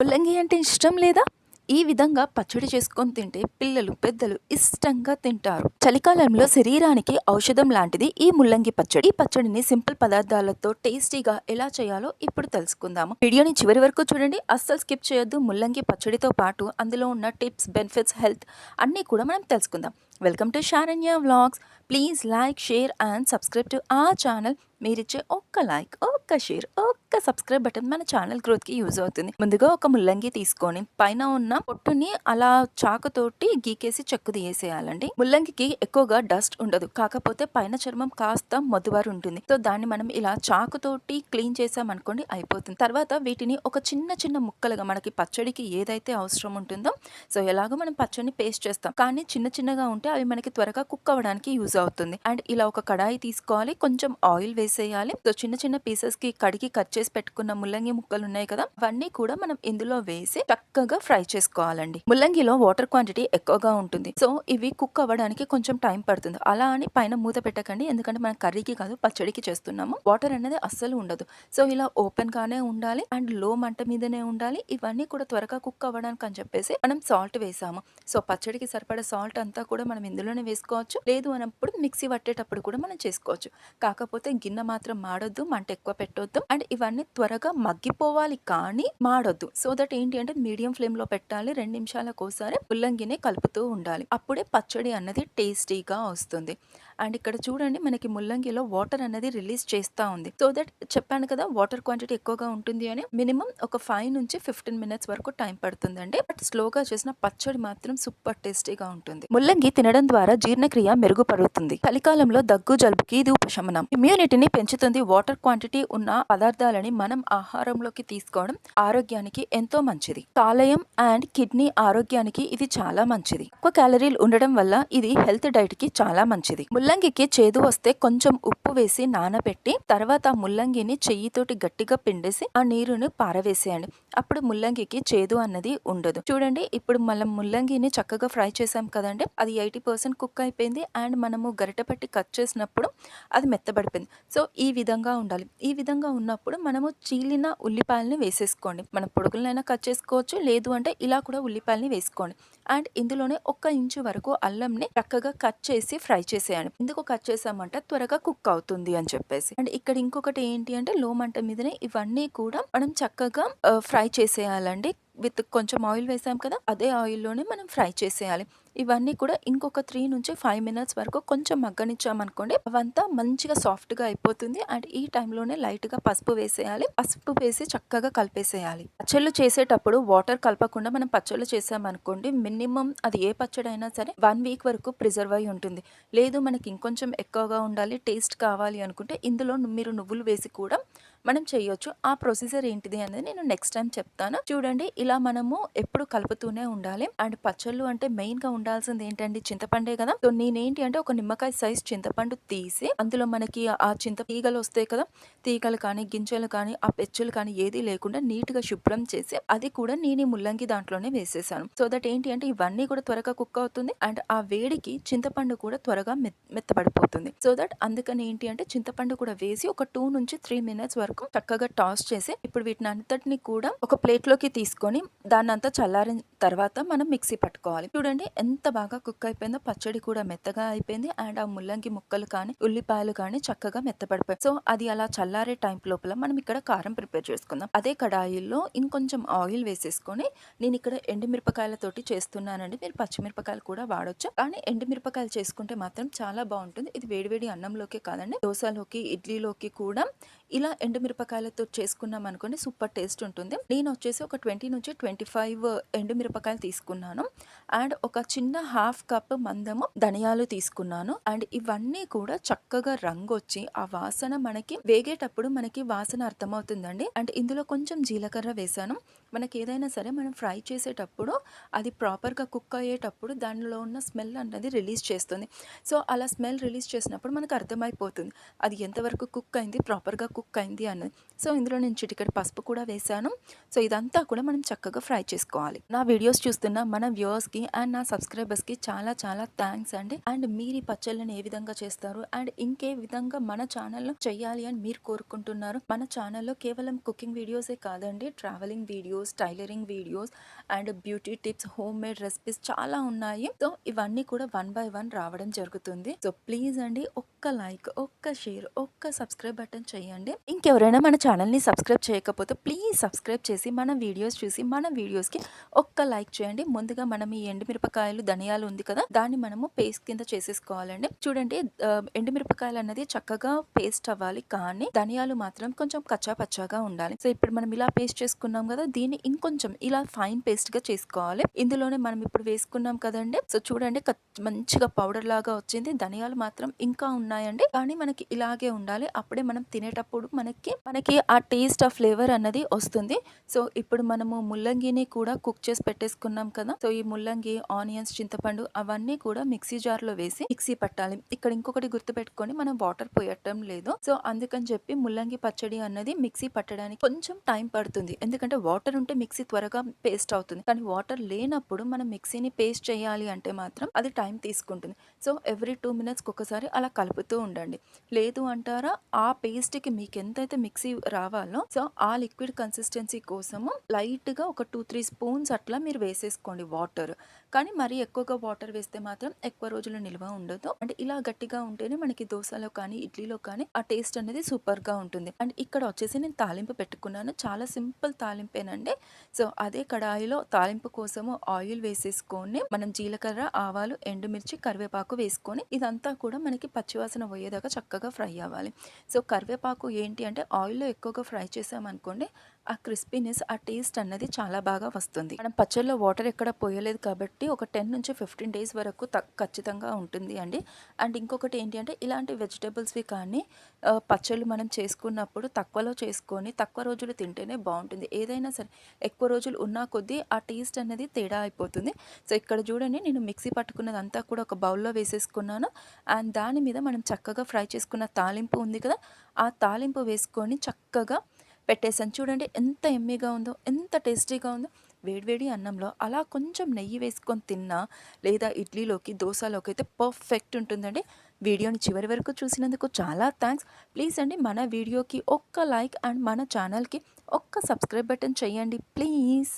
ముల్లంగి అంటే ఇష్టం లేదా? ఈ విధంగా పచ్చడి చేసుకొని తింటే పిల్లలు పెద్దలు ఇష్టంగా తింటారు. చలికాలంలో శరీరానికి ఔషధం లాంటిది ఈ ముల్లంగి పచ్చడి. ఈ పచ్చడిని సింపుల్ పదార్థాలతో టేస్టీగా ఎలా చేయాలో ఇప్పుడు తెలుసుకుందాము. వీడియోని చివరి వరకు చూడండి. అస్సలు స్కిప్ చేయొద్దు. ముల్లంగి పచ్చడితో పాటు అందులో ఉన్న టిప్స్ బెనిఫిట్స్ హెల్త్ అన్నీ కూడా మనం తెలుసుకుందాం. Welcome to Sharanya vlogs please like share and subscribe to ఆ ఛానల్ మీరిచ్చే ఒక్క లైక్ ఒక్క షేర్ ఒక్క సబ్స్క్రైబ్ బటన్ మన ఛానల్ గ్రోత్కి యూజ్ అవుతుంది. ముందుగా ఒక ముల్లంగి తీసుకొని పైన ఉన్న పొట్టుని అలా చాకుతోటి గీకేసి చెక్కు తీసేయాలండి. ముల్లంగికి ఎక్కువగా డస్ట్ ఉండదు. కాకపోతే పైన చర్మం కాస్త మొద్దువారు ఉంటుంది. సో దాన్ని మనం ఇలా చాకుతోటి క్లీన్ చేసామనుకోండి అయిపోతుంది. తర్వాత వీటిని ఒక చిన్న చిన్న ముక్కలుగా మనకి పచ్చడికి ఏదైతే అవసరం ఉంటుందో సో ఎలాగో మనం పచ్చడిని పేస్ట్ చేస్తాం. కానీ చిన్న చిన్నగా ఉంటే అవి మనకి త్వరగా కుక్ అవ్వడానికి యూజ్ అవుతుంది. అండ్ ఇలా ఒక కడాయి తీసుకోవాలి. కొంచెం ఆయిల్ వేసేయాలి. సో చిన్న చిన్న పీసెస్కి కడిగి కట్ చేసి పెట్టుకున్న ముల్లంగి ముక్కలు ఉన్నాయి కదా అవన్నీ కూడా మనం ఇందులో వేసి చక్కగా ఫ్రై చేసుకోవాలండి. ముల్లంగిలో వాటర్ క్వాంటిటీ ఎక్కువగా ఉంటుంది. సో ఇవి కుక్ అవ్వడానికి కొంచెం టైం పడుతుంది. అలా అని పైన మూత పెట్టకండి. ఎందుకంటే మనం కర్రీకి కాదు పచ్చడికి చేస్తున్నాము. వాటర్ అనేది అస్సలు ఉండదు. సో ఇలా ఓపెన్ గానే ఉండాలి. అండ్లో మంట మీదనే ఉండాలి. ఇవన్నీ కూడా త్వరగా కుక్ అవ్వడానికి అని చెప్పేసి మనం సాల్ట్ వేసాము. సో పచ్చడికి సరిపడే సాల్ట్ అంతా కూడా మనం మనం ఇందులోనే వేసుకోవచ్చు. లేదు అన్నప్పుడు మిక్సీ పట్టేటప్పుడు కూడా మనం చేసుకోవచ్చు. కాకపోతే గిన్నె మాత్రం మాడొద్దు మంట ఎక్కువ పెట్టొద్దు. అండ్ ఇవన్నీ త్వరగా మగ్గిపోవాలి కానీ మాడొద్దు. సో దట్ ఏంటి అంటే మీడియం ఫ్లేమ్లో పెట్టాలి రెండు నిమిషాలకు ఒకసారి పుల్లంగిని కలుపుతూ ఉండాలి. అప్పుడే పచ్చడి అన్నది టేస్టీగా వస్తుంది. అండ్ ఇక్కడ చూడండి మనకి ముల్లంగిలో వాటర్ అనేది రిలీజ్ చేస్తూ ఉంది. సో దట్ చెప్పాను కదా వాటర్ క్వాంటిటీ ఎక్కువగా ఉంటుంది అని. మినిమం ఒక ఫైవ్ నుంచి ఫిఫ్టీన్ మినిట్స్ వరకు టైం పడుతుందండి. బట్ స్లోగా చేసిన పచ్చడి మాత్రం సూపర్ టేస్టీగా ఉంటుంది. ముల్లంగి తినడం ద్వారా జీర్ణక్రియ మెరుగుపడుతుంది. చలికాలంలో దగ్గు జలుబుకి ఇది ఉపశమనం. ఇమ్యూనిటీని పెంచుతుంది. వాటర్ క్వాంటిటీ ఉన్న పదార్థాలని మనం ఆహారంలోకి తీసుకోవడం ఆరోగ్యానికి ఎంతో మంచిది. కాలయం అండ్ కిడ్నీ ఆరోగ్యానికి ఇది చాలా మంచిది. ఎక్కువ క్యాలరీలు ఉండడం వల్ల ఇది హెల్త్ డైట్కి చాలా మంచిది. ముల్లంగికి చేదు వస్తే కొంచెం ఉప్పు వేసి నానబెట్టి తర్వాత ముల్లంగిని చెయ్యితోటి గట్టిగా పిండేసి ఆ నీరుని పారవేసేయండి. అప్పుడు ముల్లంగికి చేదు అన్నది ఉండదు. చూడండి ఇప్పుడు మనం ముల్లంగిని చక్కగా ఫ్రై చేసాం కదండి అది ఎయిటీ పర్సెంట్ కుక్ అయిపోయింది అండ్ మనము గరిట పట్టి కట్ చేసినప్పుడు అది మెత్తబడిపోయింది. సో ఈ విధంగా ఉండాలి. ఈ విధంగా ఉన్నప్పుడు మనము చీలిన ఉల్లిపాయలని వేసేసుకోండి. మనం పొడుగులనైనా కట్ చేసుకోవచ్చు లేదు అంటే ఇలా కూడా ఉల్లిపాయలని వేసుకోండి. అండ్ ఇందులోనే ఒక్క ఇంచు వరకు అల్లంని చక్కగా కట్ చేసి ఫ్రై చేసేయండి. ఎందుకు కట్ చేసామంటే త్వరగా కుక్ అవుతుంది అని చెప్పేసి. అండ్ ఇక్కడ ఇంకొకటి ఏంటి అంటే లో మంట మీదనే ఇవన్నీ కూడా మనం చక్కగా ఫ్రై చేసేయాలండి. విత్ కొంచెం ఆయిల్ వేసాం కదా అదే ఆయిల్లోనే మనం ఫ్రై చేసేయాలి. ఇవన్నీ కూడా ఇంకొక త్రీ నుంచి ఫైవ్ మినిట్స్ వరకు కొంచెం మగ్గనిచ్చామనుకోండి అవంతా మంచిగా సాఫ్ట్గా అయిపోతుంది. అండ్ ఈ టైంలోనే లైట్గా పసుపు వేసేయాలి. పసుపు వేసి చక్కగా కలిపేసేయాలి. పచ్చళ్ళు చేసేటప్పుడు వాటర్ కలపకుండా మనం పచ్చళ్ళు చేసామనుకోండి మినిమం అది ఏ పచ్చడి అయినా సరే వన్ వీక్ వరకు ప్రిజర్వ్ అయి ఉంటుంది. లేదు మనకి ఇంకొంచెం ఎక్కువగా ఉండాలి టేస్ట్ కావాలి అనుకుంటే ఇందులో మీరు నువ్వులు వేసి కూడా మనం చేయొచ్చు. ఆ ప్రొసీజర్ ఏంటిది అనేది నేను నెక్స్ట్ టైం చెప్తాను. చూడండి ఇలా మనము ఎప్పుడు కలుపుతూనే ఉండాలి. అండ్ పచ్చళ్ళు అంటే మెయిన్గా ఉండాల్సింది ఏంటండి? చింతపండే కదా. సో నేనేంటి అంటే ఒక నిమ్మకాయ సైజ్ చింతపండు తీసి అందులో మనకి ఆ చింత తీగలు వస్తాయి కదా. తీగలు కానీ గింజలు కానీ ఆ పెచ్చులు కానీ ఏది లేకుండా నీట్గా శుభ్రం చేసి అది కూడా నేను ముల్లంగి దాంట్లోనే వేసేసాను. సో దట్ ఏంటి అంటే ఇవన్నీ కూడా త్వరగా కుక్ అవుతుంది. అండ్ ఆ వేడికి చింతపండు కూడా త్వరగా మెత్తబడిపోతుంది. సో దట్ అందుకని ఏంటి అంటే చింతపండు కూడా వేసి ఒక టూ నుంచి త్రీ మినిట్స్ వరకు చక్కగా టాస్ చేసి ఇప్పుడు వీటిని అంతటిని కూడా ఒక ప్లేట్లోకి తీసుకొని దాన్ని అంతా చల్లారిన తర్వాత మనం మిక్సీ పట్టుకోవాలి. చూడండి ఎంత బాగా కుక్ అయిపోయిందో పచ్చడి కూడా మెత్తగా అయిపోయింది. అండ్ ఆ ముల్లంగి ముక్కలు కానీ ఉల్లిపాయలు కానీ చక్కగా మెత్తపడిపోయాయి సో అది అలా చల్లారే టైం లోపల మనం ఇక్కడ కారం ప్రిపేర్ చేసుకుందాం. అదే కడాయిల్లో ఇంకొంచెం ఆయిల్ వేసేసుకొని నేను ఇక్కడ ఎండుమిరపకాయలతోటి చేస్తున్నానండి. మీరు పచ్చిమిరపకాయలు కూడా వాడొచ్చు. కానీ ఎండుమిరపకాయలు చేసుకుంటే మాత్రం చాలా బాగుంటుంది. ఇది వేడివేడి అన్నంలోకి కాదండి దోశలోకి ఇడ్లీలోకి కూడా ఇలా ఎండుమిరపకాయలతో చేసుకున్నాం అనుకోండి సూపర్ టేస్ట్ ఉంటుంది. నేను వచ్చేసి ఒక ట్వంటీ నుంచి ట్వంటీ ఫైవ్ ఎండుమిరపకాయలు తీసుకున్నాను. అండ్ ఒక చిన్న హాఫ్ కప్ మందము ధనియాలు తీసుకున్నాను. అండ్ ఇవన్నీ కూడా చక్కగా రంగు వచ్చి ఆ వాసన మనకి వేగేటప్పుడు మనకి వాసన అర్థమవుతుందండి. అండ్ ఇందులో కొంచెం జీలకర్ర వేసాను మనకి ఏదైనా సరే మనం ఫ్రై చేసేటప్పుడు అది ప్రాపర్గా కుక్ అయ్యేటప్పుడు దానిలో ఉన్న స్మెల్ అన్నది రిలీజ్ చేస్తుంది. సో అలా స్మెల్ రిలీజ్ చేసినప్పుడు మనకు అర్థమైపోతుంది. అది ఎంతవరకు కుక్ అయింది ప్రాపర్గా కుక్ అయింది అన్నది సో ఇందులో నేను చిటికెడు పసుపు కూడా వేశాను. సో ఇదంతా కూడా మనం చక్కగా ఫ్రై చేసుకోవాలి. నా వీడియోస్ చూస్తున్న మన వ్యూవర్స్కి అండ్ నా సబ్స్క్రైబర్స్కి చాలా చాలా థ్యాంక్స్ అండి. అండ్ మీరు ఈ పచ్చళ్ళని ఏ విధంగా చేస్తారు? అండ్ ఇంకే విధంగా మన ఛానల్లో చేయాలి అని మీరు కోరుకుంటున్నారు? మన ఛానల్లో కేవలం కుకింగ్ వీడియోసే కాదండి. Travelling videos videos tailoring videos and beauty tips home made recipes చాలా ఉన్నాయి. సో ఇవన్నీ కూడా వన్ బై వన్ రావడం జరుగుతుంది. సో ప్లీజ్ అండి ఒక్క లైక్ ఒక్క షేర్ ఒక్క సబ్స్క్రైబ్ బటన్ చేయండి. ఇంకెవరైనా మన ఛానల్ని సబ్స్క్రైబ్ చేయకపోతే ప్లీజ్ సబ్స్క్రైబ్ చేసి మన వీడియోస్ చూసి మన వీడియోస్కి ఒక్క లైక్ చేయండి. ముందుగా మనం ఈ ఎండుమిరపకాయలు ధనియాలు ఉంది కదా దాన్ని మనము పేస్ట్ కింద చేసేసుకోవాలండి. చూడండి ఎండుమిరపకాయలు అన్నది చక్కగా పేస్ట్ అవ్వాలి కానీ ధనియాలు మాత్రం కొంచెం కచ్చా పచ్చాగా ఉండాలి. సో ఇప్పుడు మనం ఇలా పేస్ట్ చేసుకున్నాం కదా దీన్ని ఇంకొంచెం ఇలా ఫైన్ పేస్ట్గా చేసుకోవాలి. ఇందులోనే మనం ఇప్పుడు వేసుకున్నాం కదండి. సో చూడండి మంచిగా పౌడర్ లాగా వచ్చింది. ధనియాలు మాత్రం ఇంకా ఉన్నాయండి. కానీ మనకి ఇలాగే ఉండాలి. అప్పుడే మనం తినేటప్పుడు మనకి మనకి ఆ టేస్ట్ ఆ ఫ్లేవర్ అన్నది వస్తుంది. సో ఇప్పుడు మనము ముల్లంగిని కూడా కుక్ చేసి పెట్టేసుకున్నాం కదా. సో ఈ ముల్లంగి ఆనియన్స్ చింతపండు అవన్నీ కూడా మిక్సీ జార్లో వేసి మిక్సీ పట్టాలి. ఇక్కడ ఇంకొకటి గుర్తు పెట్టుకొని మనం వాటర్ పోయటం లేదు. సో అందుకని చెప్పి ముల్లంగి పచ్చడి అన్నది మిక్సీ పట్టడానికి కొంచెం టైం పడుతుంది. ఎందుకంటే వాటర్ ఉంటే మిక్సీ త్వరగా పేస్ట్ అవుతుంది. కానీ వాటర్ లేనప్పుడు మనం మిక్సీని పేస్ట్ చేయాలి అంటే మాత్రం అది టైం తీసుకుంటుంది. సో ఎవ్రీ టూ మినిట్స్కి ఒకసారి అలా కలుపుతూ ఉండండి. లేదు అంటారా ఆ పేస్ట్కి మీకు ఎంతైతే మిక్సీ రావాలో సో ఆ లిక్విడ్ కన్సిస్టెన్సీ కోసము లైట్గా ఒక టూ త్రీ స్పూన్స్ అట్లా మీరు వేసేసుకోండి వాటర్. కానీ మరీ ఎక్కువగా వాటర్ వేస్తే మాత్రం ఎక్కువ రోజులు నిల్వ ఉండదు. అంటే ఇలా గట్టిగా ఉంటేనే మనకి దోశలో కానీ ఇడ్లీలో కానీ ఆ టేస్ట్ అనేది సూపర్గా ఉంటుంది. అండ్ ఇక్కడ వచ్చేసి నేను తాలింపు పెట్టుకున్నాను. చాలా సింపుల్ తాలింపేనండి. సో అదే కడాయిలో తాలింపు కోసము ఆయిల్ వేసేసుకొని మనం జీలకర్ర ఆవాలు ఎండుమిర్చి కరివేపాకు వేసుకొని ఇదంతా కూడా మనకి పచ్చివాసన పోయేదాకా చక్కగా ఫ్రై అవ్వాలి. సో కరివేపాకు ఏంటి అంటే ఆయిల్లో ఎక్కువగా ఫ్రై చేసామనుకోండి ఆ క్రిస్పీనెస్ ఆ టేస్ట్ అన్నది చాలా బాగా వస్తుంది. మనం పచ్చళ్ళలో వాటర్ ఎక్కడ పోయలేదు కాబట్టి ఒక టెన్ నుంచి ఫిఫ్టీన్ డేస్ వరకు ఖచ్చితంగా ఉంటుంది అండి. అండ్ ఇంకొకటి ఏంటి అంటే ఇలాంటి వెజిటేబుల్స్వి కానీ పచ్చళ్ళు మనం చేసుకున్నప్పుడు తక్కువలో చేసుకొని తక్కువ రోజులు తింటేనే బాగుంటుంది. ఏదైనా సరే ఎక్కువ రోజులు ఉన్నా కొద్దీ ఆ టేస్ట్ అనేది తేడా అయిపోతుంది. సో ఇక్కడ చూడండి నేను మిక్సీ పట్టుకున్నదంతా కూడా ఒక బౌల్లో వేసేసుకున్నాను. అండ్ దాని మీద మనం చక్కగా ఫ్రై చేసుకున్న తాలింపు ఉంది కదా ఆ తాలింపు వేసుకొని చక్కగా పెట్టేసాను చూడండి ఎంత ఎమ్మీగా ఉందో ఎంత టేస్టీగా ఉందో. వేడివేడి అన్నంలో అలా కొంచెం నెయ్యి వేసుకొని తిన్నా లేదా ఇడ్లీలోకి దోశలోకి అయితే పర్ఫెక్ట్ ఉంటుందండి. వీడియోని చివరి వరకు చూసినందుకు చాలా థ్యాంక్స్ ప్లీజ్ అండి మన వీడియోకి ఒక్క లైక్ అండ్ మన ఛానల్కి ఒక్క సబ్స్క్రైబ్ బటన్ చేయండి ప్లీజ్.